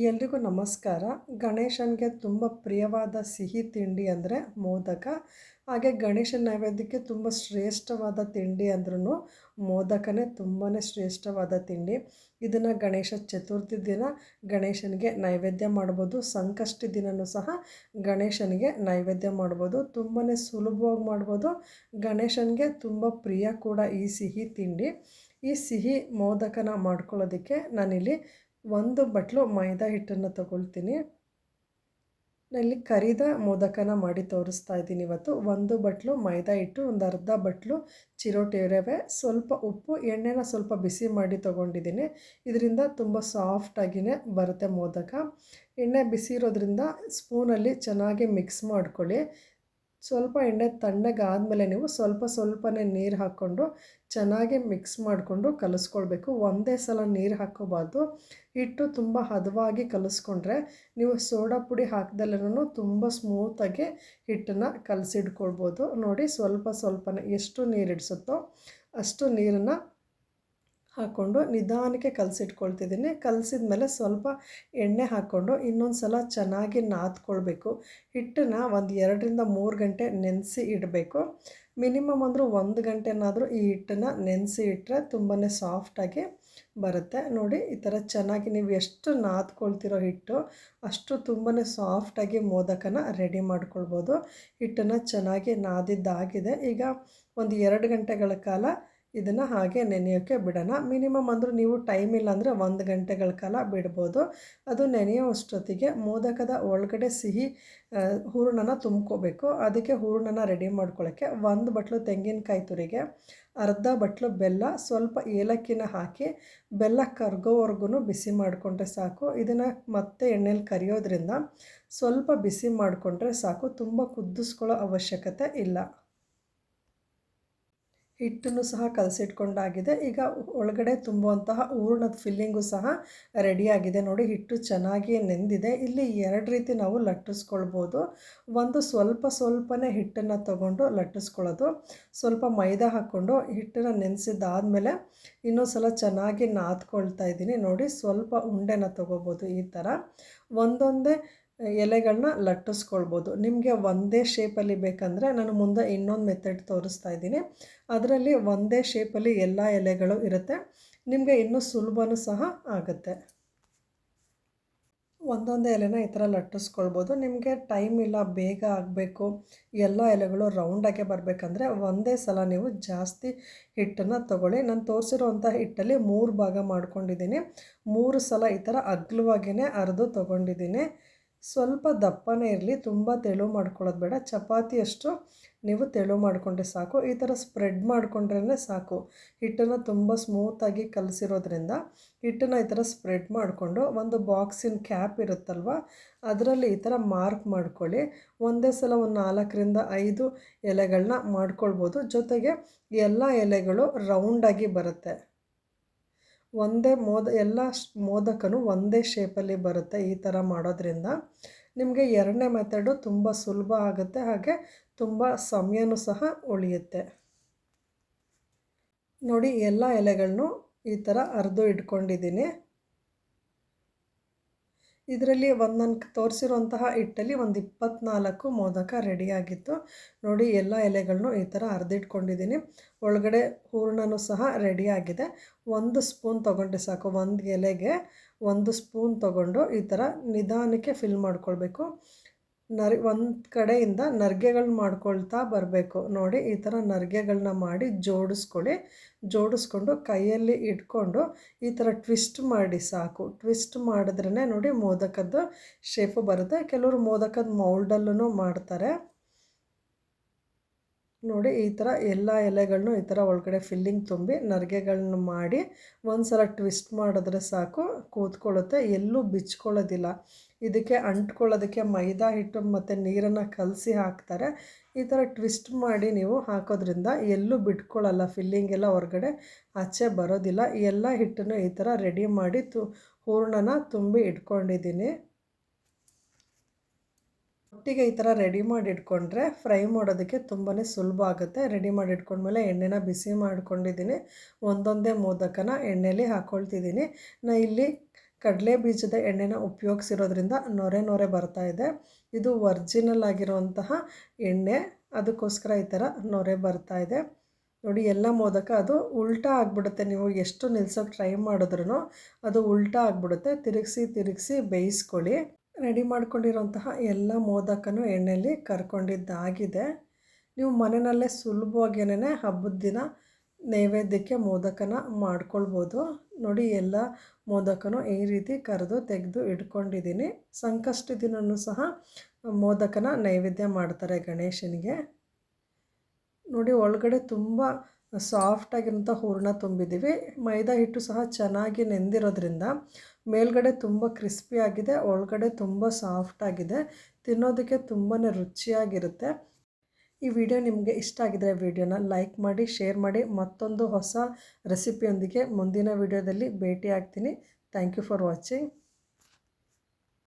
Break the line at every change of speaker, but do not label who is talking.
ಎಲ್ರಿಗೂ ನಮಸ್ಕಾರ. ಗಣೇಶನಿಗೆ ತುಂಬ ಪ್ರಿಯವಾದ ಸಿಹಿ ತಿಂಡಿ ಅಂದರೆ ಮೋದಕ. ಹಾಗೆ ಗಣೇಶನ ನೈವೇದ್ಯಕ್ಕೆ ತುಂಬ ಶ್ರೇಷ್ಠವಾದ ತಿಂಡಿ ಅಂದ್ರೂ ಮೋದಕನೇ ತುಂಬಾ ಶ್ರೇಷ್ಠವಾದ ತಿಂಡಿ. ಇದನ್ನು ಗಣೇಶ ಚತುರ್ಥಿ ದಿನ ಗಣೇಶನಿಗೆ ನೈವೇದ್ಯ ಮಾಡ್ಬೋದು. ಸಂಕಷ್ಟಿ ದಿನವೂ ಸಹ ಗಣೇಶನಿಗೆ ನೈವೇದ್ಯ ಮಾಡ್ಬೋದು. ತುಂಬಾ ಸುಲಭವಾಗಿ ಮಾಡ್ಬೋದು. ಗಣೇಶನಿಗೆ ತುಂಬ ಪ್ರಿಯ ಕೂಡ ಈ ಸಿಹಿ ತಿಂಡಿ. ಈ ಸಿಹಿ ಮೋದಕನ ಮಾಡ್ಕೊಳ್ಳೋದಕ್ಕೆ ನಾನಿಲ್ಲಿ ಒಂದು ಬಟ್ಲು ಮೈದಾ ಹಿಟ್ಟನ್ನು ತಗೊಳ್ತೀನಿ. ಇಲ್ಲಿ ಕರಿದ ಮೋದಕನ ಮಾಡಿ ತೋರಿಸ್ತಾ ಇದ್ದೀನಿ ಇವತ್ತು. ಒಂದು ಬಟ್ಲು ಮೈದಾ ಹಿಟ್ಟು, ಒಂದು ಅರ್ಧ ಬಟ್ಲು ಚಿರೋಟಿ ರವೆ ಸ್ವಲ್ಪ ಉಪ್ಪು, ಎಣ್ಣೆನ ಸ್ವಲ್ಪ ಬಿಸಿ ಮಾಡಿ ತೊಗೊಂಡಿದ್ದೀನಿ. ಇದರಿಂದ ತುಂಬ ಸಾಫ್ಟಾಗಿಯೇ ಬರುತ್ತೆ ಮೋದಕ. ಎಣ್ಣೆ ಬಿಸಿ ಇರೋದ್ರಿಂದ ಸ್ಪೂನಲ್ಲಿ ಚೆನ್ನಾಗಿ ಮಿಕ್ಸ್ ಮಾಡ್ಕೊಳ್ಳಿ. ಸ್ವಲ್ಪ ಎಣ್ಣೆ ತಣ್ಣಗಾದಮೇಲೆ ನೀವು ಸ್ವಲ್ಪ ಸ್ವಲ್ಪನೇ ನೀರು ಹಾಕ್ಕೊಂಡು ಚೆನ್ನಾಗಿ ಮಿಕ್ಸ್ ಮಾಡಿಕೊಂಡು ಕಲಿಸ್ಕೊಳ್ಬೇಕು. ಒಂದೇ ಸಲ ನೀರು ಹಾಕೋಬಾರ್ದು ಹಿಟ್ಟು ತುಂಬ ಹದವಾಗಿ ಕಲಿಸ್ಕೊಂಡ್ರೆ ನೀವು ಸೋಡಾ ಪುಡಿ ಹಾಕ್ದಲ್ಲೂ ತುಂಬ ಸ್ಮೂತಾಗಿ ಹಿಟ್ಟನ್ನು ಕಲಸಿಡ್ಕೊಳ್ಬೋದು ನೋಡಿ ಸ್ವಲ್ಪ ಸ್ವಲ್ಪನೇ ಎಷ್ಟು ನೀರು ಇಡಿಸುತ್ತೋ ಅಷ್ಟು ನೀರನ್ನು ಹಾಕ್ಕೊಂಡು ನಿಧಾನಕ್ಕೆ ಕಲಸಿಟ್ಕೊಳ್ತಿದ್ದೀನಿ. ಕಲಸಿದ ಮೇಲೆ ಸ್ವಲ್ಪ ಎಣ್ಣೆ ಹಾಕ್ಕೊಂಡು ಇನ್ನೊಂದು ಸಲ ಚೆನ್ನಾಗಿ ನಾದ್ಕೊಳ್ಬೇಕು. ಹಿಟ್ಟನ್ನು ಒಂದು ಎರಡರಿಂದ ಮೂರು ಗಂಟೆ ನೆನೆಸಿ ಇಡಬೇಕು. ಮಿನಿಮಮ್ ಅಂದರೂ ಒಂದು ಗಂಟೆನಾದರೂ ಈ ಹಿಟ್ಟನ್ನು ನೆನೆಸಿ ಇಟ್ಟರೆ ತುಂಬಾ ಸಾಫ್ಟಾಗಿ ಬರುತ್ತೆ. ನೋಡಿ, ಈ ಥರ ಚೆನ್ನಾಗಿ ನೀವು ಎಷ್ಟು ನಾದ್ಕೊಳ್ತಿರೋ ಹಿಟ್ಟು, ಅಷ್ಟು ತುಂಬಾ ಸಾಫ್ಟಾಗಿ ಮೋದಕನ ರೆಡಿ ಮಾಡ್ಕೊಳ್ಬೋದು. ಹಿಟ್ಟನ್ನು ಚೆನ್ನಾಗಿ ನಾದಿದ್ದಾಗಿದೆ. ಈಗ ಒಂದು ಎರಡು ಗಂಟೆಗಳ ಕಾಲ ಇದನ್ನು ಹಾಗೆ ನೆನೆಯೋಕ್ಕೆ ಬಿಡೋಣ. ಮಿನಿಮಮ್ ಅಂದರೂ ನೀವು ಟೈಮ್ ಇಲ್ಲ ಅಂದರೆ ಒಂದು ಗಂಟೆಗಳ ಕಾಲ ಬಿಡ್ಬೋದು. ಅದು ನೆನೆಯೋಷ್ಟೊತ್ತಿಗೆ ಮೋದಕದ ಒಳಗಡೆ ಸಿಹಿ ಹೂರಣನ ತುಂಬ್ಕೋಬೇಕು. ಅದಕ್ಕೆ ಹೂರಣನ ರೆಡಿ ಮಾಡ್ಕೊಳ್ಳೋಕ್ಕೆ ಒಂದು ಬಟ್ಲು ತೆಂಗಿನಕಾಯಿ ತುರಿಗೆ, ಅರ್ಧ ಬಟ್ಲು ಬೆಲ್ಲ, ಸ್ವಲ್ಪ ಏಲಕ್ಕಿನ ಹಾಕಿ ಬೆಲ್ಲ ಕರ್ಗೋವರೆಗೂ ಬಿಸಿ ಮಾಡಿಕೊಂಡ್ರೆ ಸಾಕು. ಇದನ್ನು ಮತ್ತೆ ಎಣ್ಣೆಲಿ ಕರಿಯೋದ್ರಿಂದ ಸ್ವಲ್ಪ ಬಿಸಿ ಮಾಡಿಕೊಂಡ್ರೆ ಸಾಕು. ತುಂಬ ಕುದಿಸ್ಕೊಳ್ಳೋ ಅವಶ್ಯಕತೆ ಇಲ್ಲ. ಹಿಟ್ಟನ್ನು ಸಹ ಕಲಸಿಟ್ಕೊಂಡಾಗಿದೆ. ಈಗ ಒಳಗಡೆ ತುಂಬುವಂತಹ ಹೂರ್ಣದ ಫಿಲ್ಲಿಂಗು ಸಹ ರೆಡಿಯಾಗಿದೆ. ನೋಡಿ, ಹಿಟ್ಟು ಚೆನ್ನಾಗಿ ನೆಂದಿದೆ. ಇಲ್ಲಿ ಎರಡು ರೀತಿ ನಾವು ಲಟ್ಟಿಸ್ಕೊಳ್ಬೋದು. ಒಂದು ಸ್ವಲ್ಪ ಸ್ವಲ್ಪನೇ ಹಿಟ್ಟನ್ನು ತಗೊಂಡು ಲಟ್ಟಿಸ್ಕೊಳ್ಳೋದು. ಸ್ವಲ್ಪ ಮೈದಾ ಹಾಕ್ಕೊಂಡು ಹಿಟ್ಟನ್ನು ನೆನೆಸಿದ್ದಾದಮೇಲೆ ಇನ್ನೊಂದು ಸಲ ಚೆನ್ನಾಗಿ ನಾದ್ಕೊಳ್ತಾ ಇದ್ದೀನಿ. ನೋಡಿ, ಸ್ವಲ್ಪ ಉಂಡೆನ ತೊಗೋಬೋದು ಈ ಥರ. ಒಂದೊಂದೇ ಎಲೆಗಳನ್ನ ಲಟ್ಟಿಸ್ಕೊಳ್ಬೋದು. ನಿಮಗೆ ಒಂದೇ ಶೇಪಲ್ಲಿ ಬೇಕಂದರೆ ನಾನು ಮುಂದೆ ಇನ್ನೊಂದು ಮೆಥಡ್ ತೋರಿಸ್ತಾ ಇದ್ದೀನಿ. ಅದರಲ್ಲಿ ಒಂದೇ ಶೇಪಲ್ಲಿ ಎಲ್ಲ ಎಲೆಗಳು ಇರುತ್ತೆ. ನಿಮಗೆ ಇನ್ನೂ ಸುಲಭನೂ ಸಹ ಆಗುತ್ತೆ. ಒಂದೊಂದೇ ಎಲೆನ ಈ ಥರ ಲಟ್ಟಿಸ್ಕೊಳ್ಬೋದು. ನಿಮಗೆ ಟೈಮ್ ಇಲ್ಲ, ಬೇಗ ಆಗಬೇಕು, ಎಲ್ಲ ಎಲೆಗಳು ರೌಂಡಾಗೆ ಬರಬೇಕಂದ್ರೆ ಒಂದೇ ಸಲ ನೀವು ಜಾಸ್ತಿ ಹಿಟ್ಟನ್ನು ತೊಗೊಳ್ಳಿ. ನಾನು ತೋರಿಸಿರುವಂಥ ಹಿಟ್ಟಲ್ಲಿ ಮೂರು ಭಾಗ ಮಾಡ್ಕೊಂಡಿದ್ದೀನಿ. ಮೂರು ಸಲ ಈ ಥರ ಅಗ್ಲವಾಗಿಯೇ ಅರೆದು ತೊಗೊಂಡಿದ್ದೀನಿ. ಸ್ವಲ್ಪ ದಪ್ಪನೇ ಇರಲಿ, ತುಂಬ ತೆಳು ಮಾಡ್ಕೊಳ್ಳೋದು ಬೇಡ. ಚಪಾತಿಯಷ್ಟು ನೀವು ತೆಳು ಮಾಡಿಕೊಂಡ್ರೆ ಸಾಕು. ಈ ಥರ ಸ್ಪ್ರೆಡ್ ಮಾಡಿಕೊಂಡ್ರೇ ಸಾಕು. ಹಿಟ್ಟನ್ನು ತುಂಬ ಸ್ಮೂತಾಗಿ ಕಲಸಿರೋದ್ರಿಂದ ಹಿಟ್ಟನ್ನು ಈ ಥರ ಸ್ಪ್ರೆಡ್ ಮಾಡಿಕೊಂಡು ಒಂದು ಬಾಕ್ಸಿನ ಕ್ಯಾಪ್ ಇರುತ್ತಲ್ವ, ಅದರಲ್ಲಿ ಈ ಥರ ಮಾರ್ಕ್ ಮಾಡ್ಕೊಳ್ಳಿ. ಒಂದೇ ಸಲ ಒಂದು ನಾಲ್ಕರಿಂದ ಐದು ಎಲೆಗಳನ್ನ ಮಾಡ್ಕೊಳ್ಬೋದು. ಜೊತೆಗೆ ಎಲ್ಲ ಎಲೆಗಳು ರೌಂಡಾಗಿ ಬರುತ್ತೆ. ಒಂದೇ ಮೋದ, ಎಲ್ಲ ಮೋದಕನು ಒಂದೇ ಶೇಪಲ್ಲಿ ಬರುತ್ತೆ ಈ ಥರ ಮಾಡೋದ್ರಿಂದ. ನಿಮಗೆ ಎರಡನೇ ಮೆಥಡು ತುಂಬ ಸುಲಭ ಆಗುತ್ತೆ, ಹಾಗೆ ತುಂಬ ಸಮಯನೂ ಸಹ ಉಳಿಯುತ್ತೆ. ನೋಡಿ, ಎಲ್ಲ ಎಲೆಗಳನ್ನು ಈ ಥರ ಅರ್ದು ಇಟ್ಕೊಂಡಿದ್ದೀನಿ. ಇದರಲ್ಲಿ ಒಂದು ನನ್ನ ತೋರಿಸಿರುವಂತಹ ಹಿಟ್ಟಲ್ಲಿ ಒಂದು ಇಪ್ಪತ್ನಾಲ್ಕು ಮೋದಕ ರೆಡಿಯಾಗಿತ್ತು ನೋಡಿ, ಎಲ್ಲ ಎಲೆಗಳನ್ನು ಈ ಥರ ಅರ್ದಿಟ್ಕೊಂಡಿದ್ದೀನಿ ಒಳಗಡೆ ಹೂರ್ಣನೂ ಸಹ ರೆಡಿಯಾಗಿದೆ ಒಂದು ಸ್ಪೂನ್ ತೊಗೊಂಡ್ರೆ ಸಾಕು, ಒಂದು ಎಲೆಗೆ ಒಂದು ಸ್ಪೂನ್ ತೊಗೊಂಡು ಈ ಥರ ನಿಧಾನಕ್ಕೆ ಫಿಲ್ ಮಾಡ್ಕೊಳ್ಬೇಕು. ನರ್, ಒಂದು ಕಡೆಯಿಂದ ನರ್ಗೆಗಳನ್ನ ಮಾಡ್ಕೊಳ್ತಾ ಬರಬೇಕು. ನೋಡಿ, ಈ ಥರ ನರಿಗೆಗಳನ್ನ ಮಾಡಿ ಜೋಡಿಸ್ಕೊಳ್ಳಿ. ಜೋಡಿಸ್ಕೊಂಡು ಕೈಯಲ್ಲಿ ಇಟ್ಕೊಂಡು ಈ ಥರ ಟ್ವಿಸ್ಟ್ ಮಾಡಿ ಸಾಕು. ಟ್ವಿಸ್ಟ್ ಮಾಡಿದ್ರೇ ನೋಡಿ ಮೋದಕದ್ದು ಶೇಪು ಬರುತ್ತೆ. ಕೆಲವರು ಮೋದಕದ ಮೌಲ್ಡಲ್ಲೂ ಮಾಡ್ತಾರೆ. ನೋಡಿ, ಈ ಥರ ಎಲ್ಲ ಎಲೆಗಳನ್ನೂ ಈ ಥರ ಒಳಗಡೆ ಫಿಲ್ಲಿಂಗ್ ತುಂಬಿ ನರಿಗೆಗಳನ್ನ ಮಾಡಿ ಒಂದು ಸಲ ಟ್ವಿಸ್ಟ್ ಮಾಡಿದ್ರೆ ಸಾಕು. ಕೂತ್ಕೊಳ್ಳುತ್ತೆ. ಎಲ್ಲೂ ಬಿಚ್ಕೊಳ್ಳೋದಿಲ್ಲ. ಇದಕ್ಕೆ ಅಂಟ್ಕೊಳ್ಳೋದಕ್ಕೆ ಮೈದಾ ಹಿಟ್ಟು ಮತ್ತು ನೀರನ್ನು ಕಲಸಿ ಹಾಕ್ತಾರೆ. ಈ ಥರ ಟ್ವಿಸ್ಟ್ ಮಾಡಿ ನೀವು ಹಾಕೋದ್ರಿಂದ ಎಲ್ಲೂ ಬಿಟ್ಕೊಳ್ಳಲ್ಲ ಫಿಲ್ಲಿಂಗ್ ಎಲ್ಲ ಹೊರಗಡೆ ಆಚೆ ಬರೋದಿಲ್ಲ. ಎಲ್ಲ ಹಿಟ್ಟನ್ನು ಈ ಥರ ರೆಡಿ ಮಾಡಿ ತು, ಹೂರ್ಣನ ತುಂಬಿ ಇಟ್ಕೊಂಡಿದ್ದೀನಿ. ಒಟ್ಟಿಗೆ ಈ ಥರ ರೆಡಿ ಮಾಡಿ ಇಟ್ಕೊಂಡ್ರೆ ಫ್ರೈ ಮಾಡೋದಕ್ಕೆ ತುಂಬಾ ಸುಲಭ ಆಗುತ್ತೆ. ರೆಡಿ ಮಾಡಿ ಇಟ್ಕೊಂಡ್ಮೇಲೆ ಎಣ್ಣೆನ ಬಿಸಿ ಮಾಡ್ಕೊಂಡಿದ್ದೀನಿ. ಒಂದೊಂದೇ ಮೋದಕನ ಎಣ್ಣೆಲಿ ಹಾಕ್ಕೊಳ್ತಿದ್ದೀನಿ ನಾ ಇಲ್ಲಿ ಕಡಲೆ ಬೀಜದ ಎಣ್ಣೆನ ಉಪಯೋಗಿಸಿರೋದ್ರಿಂದ ನೊರೆ ನೊರೆ ಬರ್ತಾ ಇದೆ. ಇದು ಒರ್ಜಿನಲ್ ಆಗಿರುವಂತಹ ಎಣ್ಣೆ. ಅದಕ್ಕೋಸ್ಕರ ಈ ಥರ ನೊರೆ ಬರ್ತಾ ಇದೆ. ನೋಡಿ, ಎಲ್ಲ ಮೋದಕ ಅದು ಉಲ್ಟಾ ಆಗಿಬಿಡುತ್ತೆ. ನೀವು ಎಷ್ಟು ನಿಲ್ಸೋಕೆ ಟ್ರೈ ಮಾಡಿದ್ರೂ ಅದು ಉಲ್ಟಾ ಆಗಿಬಿಡುತ್ತೆ. ತಿರುಗಿಸಿ ತಿರುಗಿಸಿ ಬೇಯಿಸ್ಕೊಳ್ಳಿ. ರೆಡಿ ಮಾಡ್ಕೊಂಡಿರೋಂತಹ ಎಲ್ಲ ಮೋದಕನೂ ಎಣ್ಣೆಯಲ್ಲಿ ಕರ್ಕೊಂಡಿದ್ದಾಗಿದೆ. ನೀವು ಮನೆಯಲ್ಲೇ ಸುಲಭವಾಗೇನೆ ಹಬ್ಬದ ದಿನ ನೈವೇದ್ಯಕ್ಕೆ ಮೋದಕನ ಮಾಡ್ಕೊಳ್ಬೋದು. ನೋಡಿ ಎಲ್ಲ ಮೋದಕನೂ ಈ ರೀತಿ ಕರೆದು ತೆಗೆದು ಇಟ್ಕೊಂಡಿದ್ದೀನಿ. ಸಂಕಷ್ಟ ದಿನವೂ ಸಹ ಮೋದಕನ ನೈವೇದ್ಯ ಮಾಡ್ತಾರೆ ಗಣೇಶನಿಗೆ. ನೋಡಿ ಒಳಗಡೆ ತುಂಬ ಸಾಫ್ಟಾಗಿರೋಂಥ ಹೂರಣ ತುಂಬಿದ್ದೀವಿ. ಮೈದಾ ಹಿಟ್ಟು ಸಹ ಚೆನ್ನಾಗಿ ನೆಂದಿರೋದ್ರಿಂದ ಮೇಲ್ಗಡೆ ತುಂಬ ಕ್ರಿಸ್ಪಿಯಾಗಿದೆ ಒಳಗಡೆ ತುಂಬ ಸಾಫ್ಟಾಗಿದೆ ತಿನ್ನೋದಕ್ಕೆ ತುಂಬಾ ರುಚಿಯಾಗಿರುತ್ತೆ. ಈ ವಿಡಿಯೋ ನಿಮಗೆ ಇಷ್ಟ ಆಗಿದ್ರೆ ವಿಡಿಯೋನ ಲೈಕ್ ಮಾಡಿ, ಶೇರ್ ಮಾಡಿ. ಮತ್ತೊಂದು ಹೊಸ ರೆಸಿಪಿಯೊಂದಿಗೆ ಮುಂದಿನ ವಿಡಿಯೋದಲ್ಲಿ ಭೇಟಿ ಆಗ್ತೀನಿ ಥ್ಯಾಂಕ್ ಯು ಫಾರ್ ವಾಚಿಂಗ್